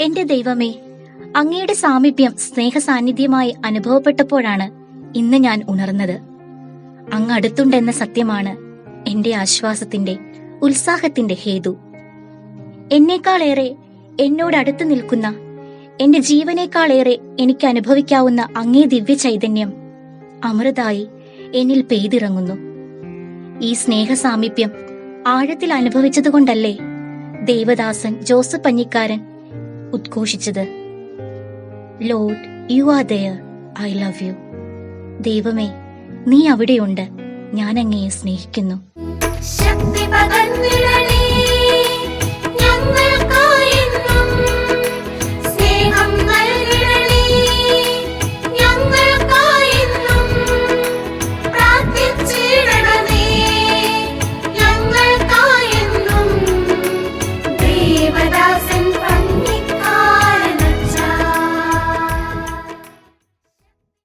എന്റെ ദൈവമേ അങ്ങയുടെ സാമീപ്യം സ്നേഹ സാന്നിധ്യമായി അനുഭവപ്പെട്ടപ്പോഴാണ് ഇന്ന് ഞാൻ ഉണർന്നത്. അങ്ങ് അടുത്തുണ്ടെന്ന സത്യമാണ് എന്റെ ആശ്വാസത്തിന്റെ ഉത്സാഹത്തിന്റെ ഹേതു. എന്നേക്കാളേറെ എന്നോട് അടുത്ത് നിൽക്കുന്ന എന്റെ ജീവനേക്കാളേറെ എനിക്ക് അനുഭവിക്കാവുന്ന അങ്ങേ ദിവ്യ ചൈതന്യം അമൃതായി എന്നിൽ പെയ്തിറങ്ങുന്നു. ഈ സ്നേഹ സാമീപ്യം ആഴത്തിൽ അനുഭവിച്ചതുകൊണ്ടല്ലേ Devadasan Joseph Panjikkaran ഉദ്ഘോഷിച്ചത്. Lord you are there I love you. ദൈവമേ നീ അവിടെയുണ്ട്. ഞാൻ അങ്ങയെ സ്നേഹിക്കുന്നു. ശക്തി